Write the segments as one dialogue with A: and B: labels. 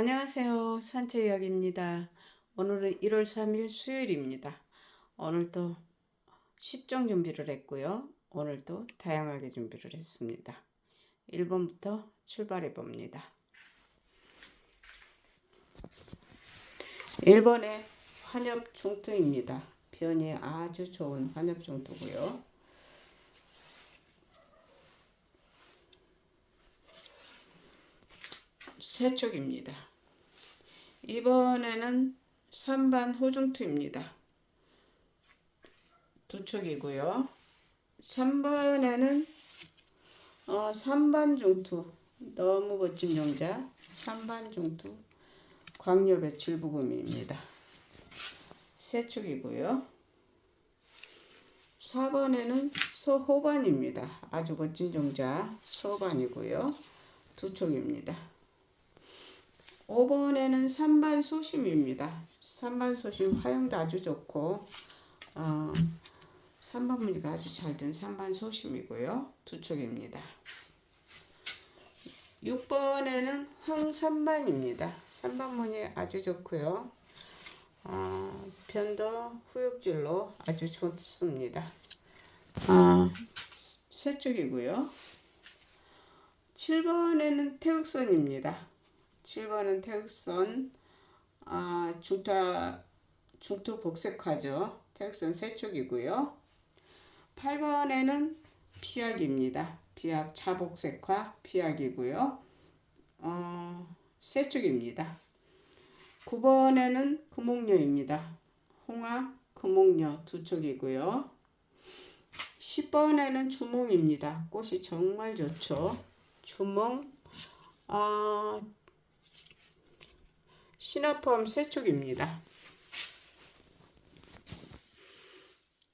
A: 안녕하세요. 산책 이야기입니다. 오늘은 1월 3일 수요일입니다. 오늘도 10정 준비를 했고요. 오늘도 다양하게 준비를 했습니다. 1번부터 출발해 봅니다. 1번에 환엽 중투입니다. 변이 아주 좋은 환엽 중투고요. 세 쪽입니다. 이번에는 3반 호중투입니다. 두 쪽이고요. 3번에는 어, 3반 중투 너무 멋진 용자 3반 중투 광엽의 질부금입니다. 세 축이고요. 4번에는 소호반입니다. 아주 멋진 종자 소반이고요. 두 축입니다. 5번에는 3반 소심입니다. 3반 소심 화형도 아주 좋고 어, 3번 무늬가 아주 잘된 3반 소심이고요. 두 쪽입니다. 6번에는 황3반입니다. 3반 무늬 아주 좋고요. 어, 변도 후육질로 아주 좋습니다. 어, 세 쪽이고요. 7번에는 태극선입니다. 7번은 태극선 아, 중타 중투 복색화죠. 태극선 세 축이고요. 8번에는 피약입니다. 피약 자복색화 피약이고요. 어, 세 축입니다. 9번에는 금옥녀입니다. 홍화 금옥녀 두 축이고요. 10번에는 주몽입니다. 꽃이 정말 좋죠. 주몽 어, 신화포함 세 축입니다.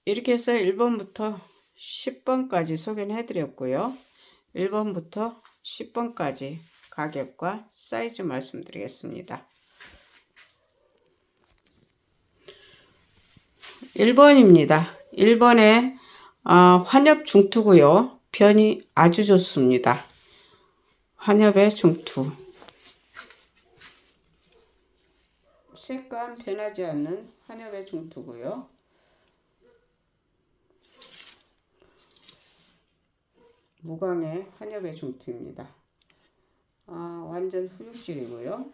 A: 이렇게 해서 1번부터 10번까지 소개를 해드렸고요. 1번부터 10번까지 가격과 사이즈 말씀드리겠습니다. 1번입니다. 1번에 어, 환엽 중투고요. 변이 아주 좋습니다. 환엽의 중투. 색감 변하지 않는 환엽의 중투고요. 무광의 환엽의 중투입니다. 아, 완전 후육질이고요.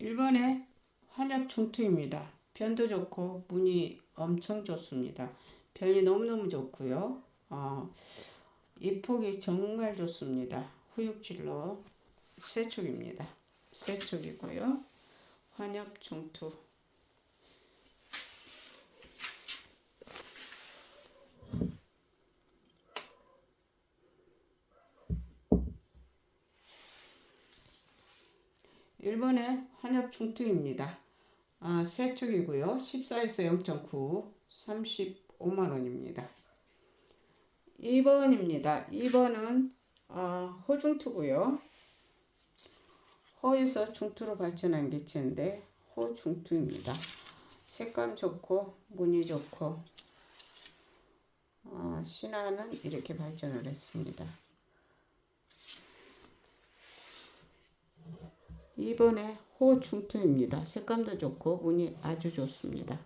A: 일번에 환엽 중투입니다. 변도 좋고 무늬 엄청 좋습니다. 변이 너무너무 좋고요. 어, 입폭이 정말 좋습니다. 후육질로 세축입니다. 세축이고요. 환엽 중투. 일본의 환엽 중투입니다. 아, 세 축이고요. 14에서 0.9, 35만 원입니다. 2번입니다. 2번은 어, 호중투고요. 호에서 중투로 발전한 개체인데 호중투입니다. 색감 좋고 무늬 좋고 어, 신화는 이렇게 발전을 했습니다. 2번에 호중투입니다. 색감도 좋고 무늬 아주 좋습니다.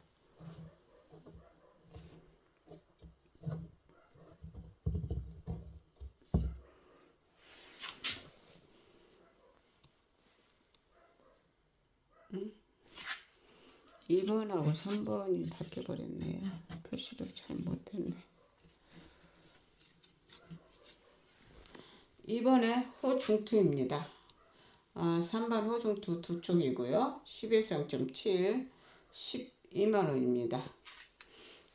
A: 음? 2번하고 3번이 바뀌어버렸네요. 표시를 잘 못했네. 2번에 호중투입니다. 아, 3번 호중투 두 쪽이고요. 11서 0.7, 12만원입니다.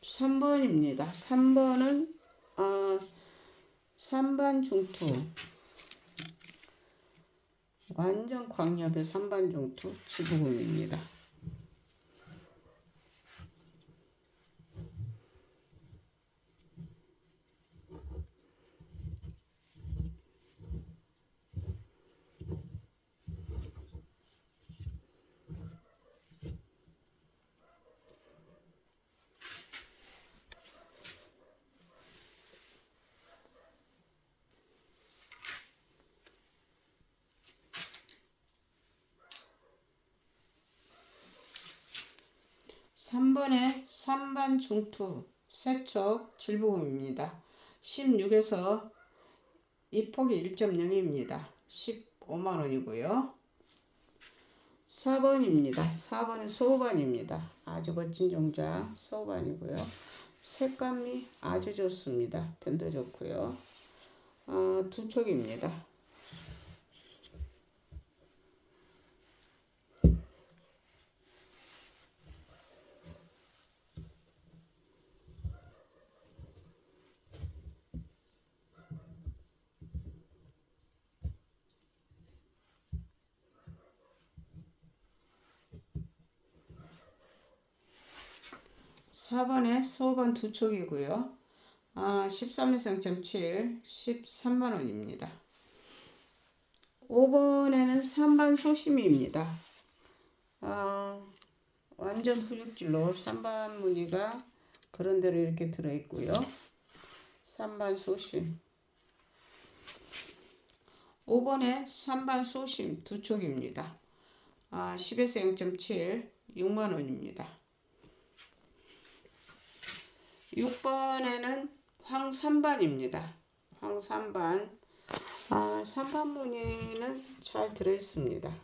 A: 3번입니다. 3번은 어, 3반 중투. 완전 광엽의 3반 중투 지부금입니다. 삼번에 3반 중투 세척 질부금입니다. 16에서 이 폭이 1.0입니다. 15만 원이고요. 4번입니다. 4번은 소반입니다. 아주 멋진 종자 소반이고요. 색감이 아주 좋습니다. 변도 좋고요. 어, 두 촉입니다. 4번에 소번 두 촉이고요. 아, 13에서 0.7, 13만 원입니다. 5번에는 3반 소심이입니다. 아, 완전 후육질로 3반 무늬가 그런 대로 이렇게 들어있고요. 3반 소심. 5번에 3반 소심 두 촉입니다. 아, 10에서 0.7, 6만 원입니다. 6번에는 황삼반입니다. 황삼반. 아, 삼반 무늬는 잘 들어있습니다.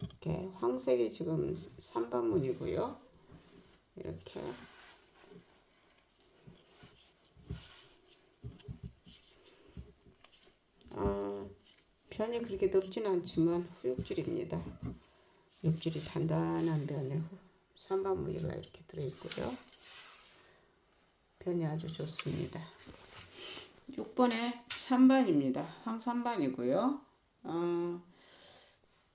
A: 이렇게 황색이 지금 삼반 무늬고요. 이렇게. 아, 변이 그렇게 넓진 않지만 후육질입니다. 육질이 단단한 변에 삼반 무늬가 이렇게 들어있고요. 변이 아주 좋습니다. 6번에 3반입니다. 황3반이고요. 어,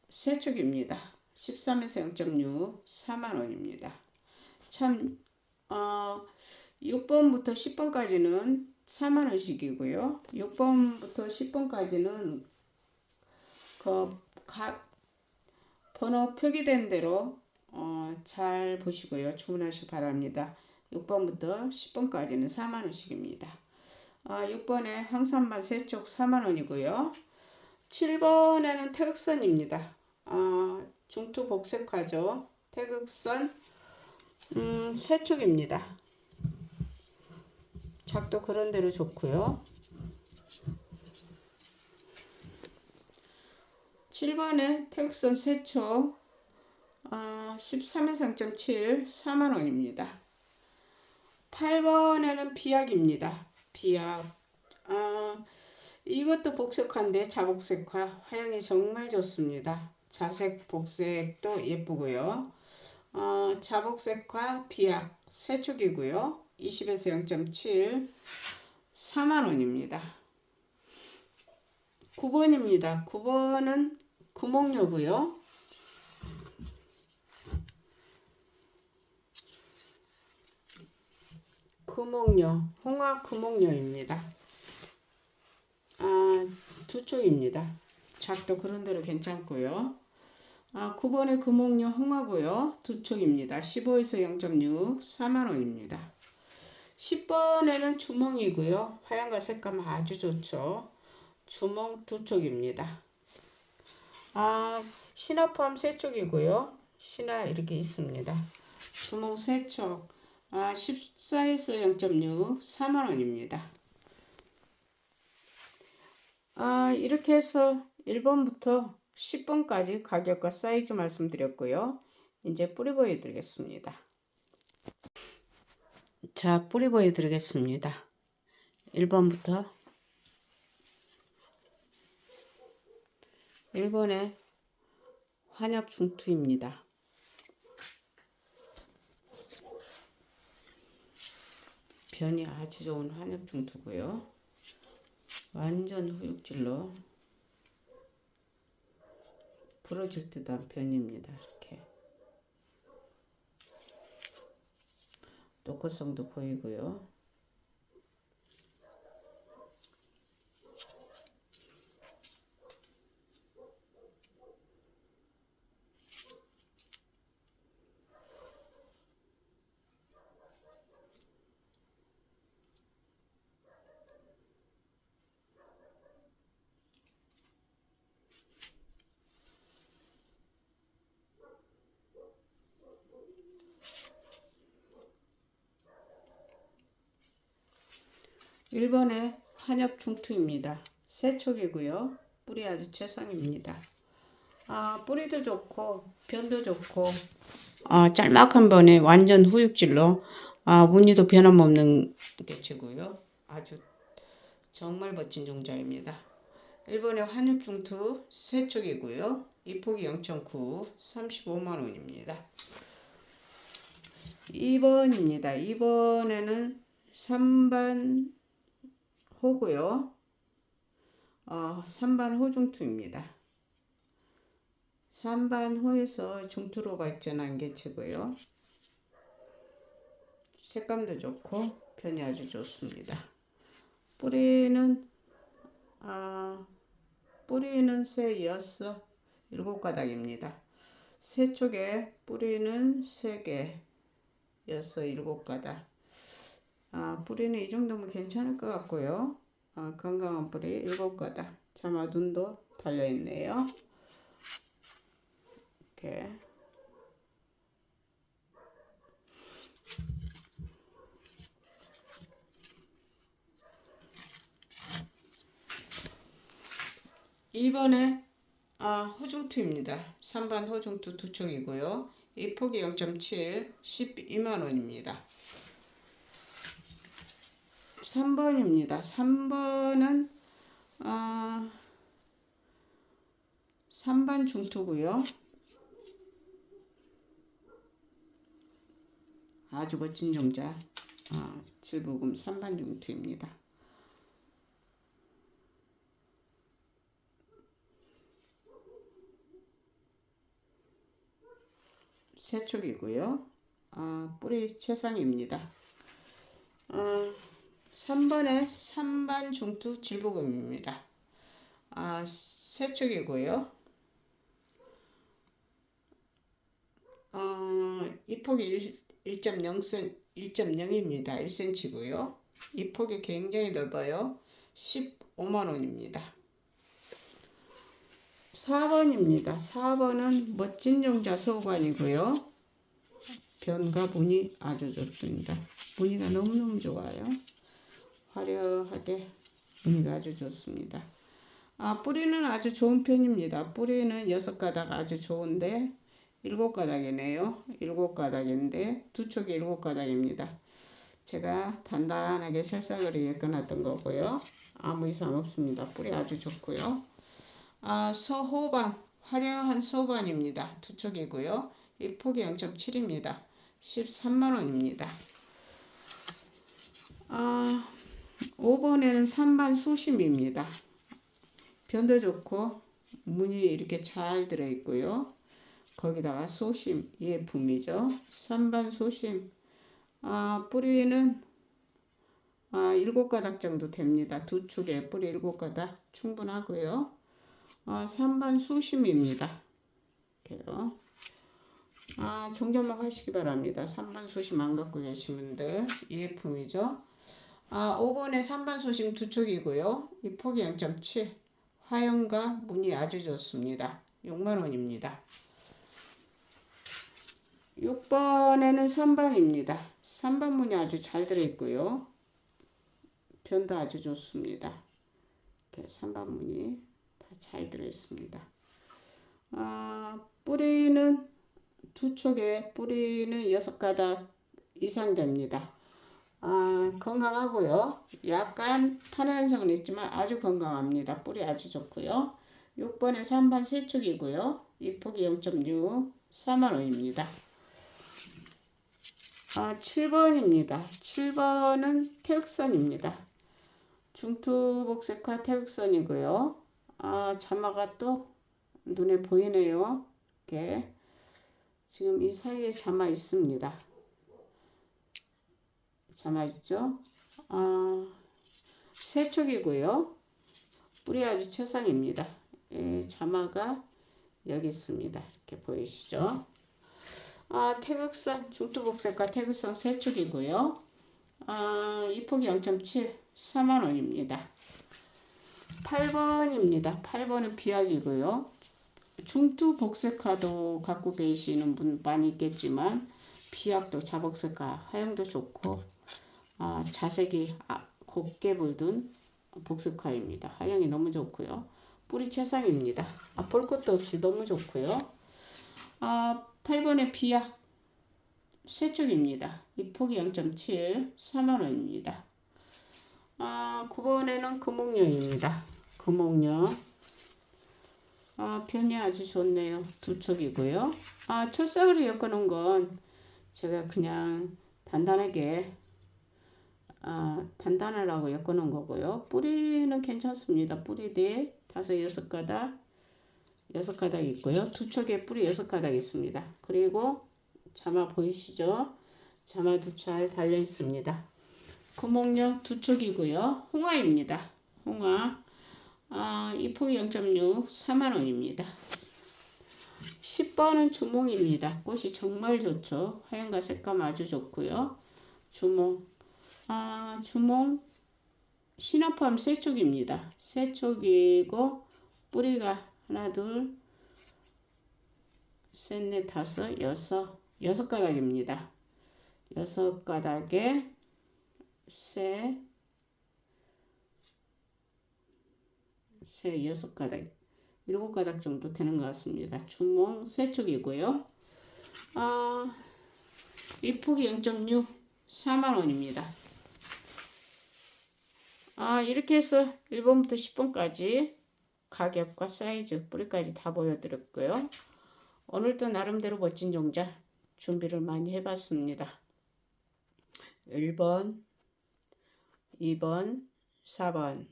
A: 세축입니다. 13에서 0.6 4만원입니다. 참 어, 6번부터 10번까지는 4만원씩이고요. 6번부터 10번까지는 그 가, 번호 표기된 대로 어, 잘 보시고요. 주문하시기 바랍니다. 6번부터 10번까지는 4만원씩입니다. 아, 6번에 황산만 세쪽 4만원이고요. 7번에는 태극선입니다. 아, 중투 복색화죠. 태극선 음, 세쪽입니다. 작도 그런 대로 좋고요. 7번에 태극선 세촉 아, 13의 0.7 4만원입니다. 8번에는 비약입니다. 비약. 아, 이것도 복색화인데 자복색화. 화양이 정말 좋습니다. 자색 복색도 예쁘고요. 어, 자복색화 비약 세축이고요. 20에서 0.7 4만원입니다. 9번입니다. 9번은 구멍료고요. 구멍료, 홍화 구멍료입니다. 아, 두 쪽입니다. 작도 그런 대로 괜찮고요. 아, 9번의 구멍료 홍화고요. 두 쪽입니다. 15에서 0.6, 4만원입니다. 10번에는 주멍이고요. 화양과 색감 아주 좋죠. 주멍 두 쪽입니다. 아, 신화 포함 세 쪽이고요. 신화 이렇게 있습니다. 주먹 세 쪽. 아, 14에서 0.6, 4만원입니다. 아, 이렇게 해서 1번부터 10번까지 가격과 사이즈 말씀드렸고요. 이제 뿌리 보여드리겠습니다. 자, 뿌리 보여드리겠습니다. 1번부터 1번에 환엽 중투입니다. 변이 아주 좋은 한엽중투고요. 완전 후육질로 부러질 듯한 변입니다. 이렇게 노코성도 보이고요. 일번의 한엽 중투입니다. 새촉이고요. 뿌리 아주 최상입니다. 아, 뿌리도 좋고 변도 좋고 아, 짤막한 번에 완전 후육질로 아, 무늬도 변함없는 개체고요. 아주 정말 멋진 종자입니다. 일본의 한엽 중투 새촉이고요. 이폭이 0.9 35만 원입니다. 2번입니다. 2번에는 3반 호고요. 어, 3반 호중투입니다. 3반 호에서 중투로 발전한 개체고요. 색감도 좋고 편이 아주 좋습니다. 뿌리는 아, 뿌리는 새 여섯 일곱 가닥입니다. 새 쪽에 뿌리는 세 개, 여섯 일곱 가닥. 아, 뿌리는 이 정도면 괜찮을 것 같고요. 아, 건강한 뿌리 일곱 가닥. 자마 눈도 달려 있네요. 이렇게. 이번에 아, 호중투입니다. 3반 호중투 두 촉이고요. 이 폭이 0.7, 12만 원입니다. 3번입니다. 3번은 아, 3반 중투고요. 아주 멋진 종자. 아, 칠부금 3반 중투입니다. 세촉이고요. 아, 뿌리 최상입니다. 아, 3번에 3반 중투 질부금입니다. 아, 세촉이고요. 어, 이 폭이 1.0cm, 1.0입니다. 1cm고요. 이 폭이 굉장히 넓어요. 15만 원입니다. 4번입니다. 4번은 멋진 종자 소관이고요. 변과 무늬 아주 좋습니다. 무늬가 너무너무 좋아요. 화려하게 무늬가 아주 좋습니다. 아, 뿌리는 아주 좋은 편입니다. 뿌리는 여섯 가닥 아주 좋은데 일곱 가닥이네요. 일곱 가닥인데 두 촉이 일곱 가닥입니다. 제가 단단하게 살살거리게 끊었던 거고요. 아무 이상 없습니다. 뿌리 아주 좋고요. 아, 서호반, 화려한 소반입니다. 두 촉이고요. 이 폭이 0.7입니다. 13만 원입니다. 아, 5번에는 3반 수심입니다. 변도 좋고 무늬 이렇게 잘 들어있고요. 거기다가 소심 예품이죠. 3반 소심 아, 뿌리는 아, 7가닥 정도 됩니다. 두 축에 뿌리 7가닥 충분하고요. 아, 3반 수심입니다. 이렇게요. 아, 종점막 하시기 바랍니다. 3반 수심 안 갖고 계신 분들 예품이죠. 아, 5번에 3반 수심 두 축이고요. 이 폭이 0.7 화형과 무늬 아주 좋습니다. 6만원입니다. 6번에는 3반입니다. 3반 무늬 아주 잘 들어있고요. 변도 아주 좋습니다. 이렇게 3반 무늬 다잘 들어있습니다. 아, 뿌리는 두 촉에 뿌리는 여섯 가닥 이상 됩니다. 아, 건강하고요. 약간 탄현성은 있지만 아주 건강합니다. 뿌리 아주 좋고요. 6번에 3반 세축이고요. 이 폭이 0.6 4만원입니다. 아, 7번입니다. 7번은 태극선입니다. 중투복색화 태극선이고요. 아, 자마가 또 눈에 보이네요. 이렇게. 지금 이 사이에 자마 있습니다. 자마 있죠? 아, 세척이고요. 뿌리 아주 최상입니다. 예, 자마가 여기 있습니다. 이렇게 보이시죠? 아, 태극선 중투복색과 태극선 세축이고요. 아, 이폭이 0.7 4만 원입니다. 8번입니다. 8번은 비약이고요. 중투 복색화도 갖고 계시는 분 많이 있겠지만 비약도 자복색화 하향도 좋고 아, 자색이 아, 곱게 물든 복색화입니다. 하향이 너무 좋고요. 뿌리 최상입니다. 아, 볼 것도 없이 너무 좋고요. 아, 8번의 비약 세쪽입니다. 이 폭이 0.7 4만원입니다. 아, 9번에는 금옥녀입니다. 금옥녀 아, 변이 아주 좋네요. 두 촉이고요. 아, 철사으로 엮어놓은 건 제가 그냥 단단하게 아, 단단하라고 엮어놓은 거고요. 뿌리는 괜찮습니다. 뿌리 뒤에 다섯 여섯 가닥 여섯 가닥 있고요. 두 촉에 뿌리 여섯 가닥 있습니다. 그리고 자마 보이시죠? 자마도 잘 달려 있습니다. 구멍력 두 촉이고요. 홍화입니다. 홍화. 아, 이 폭이 0.6 4만원입니다. 10번은 주몽입니다. 꽃이 정말 좋죠. 하얀과 색감 아주 좋고요. 주몽. 아, 주몽 신화팜 세 쪽입니다. 세 쪽이고 뿌리가 하나 둘 셋, 넷, 다섯, 여섯 여섯 가닥입니다. 여섯 가닥에 세, 세 여섯 가닥 일곱 가닥 정도 되는 것 같습니다. 주몽 세 쪽이고요. 아, 이 폭이 0.6 4만 원입니다. 아, 이렇게 해서 1번부터 10번까지 가격과 사이즈, 뿌리까지 다 보여드렸고요. 오늘도 나름대로 멋진 종자 준비를 많이 해봤습니다. 1번, 2번, 4번,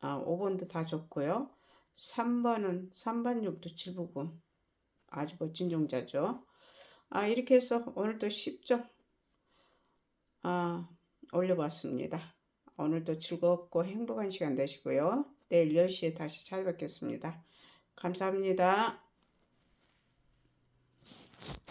A: 아, 5번도 다 좋고요. 3번은 3번 6도 7부분 아주 멋진 종자죠. 아, 이렇게 해서 오늘도 10점 아, 올려봤습니다. 오늘도 즐겁고 행복한 시간 되시고요. 내일 10시에 다시 찾아뵙겠습니다. 감사합니다.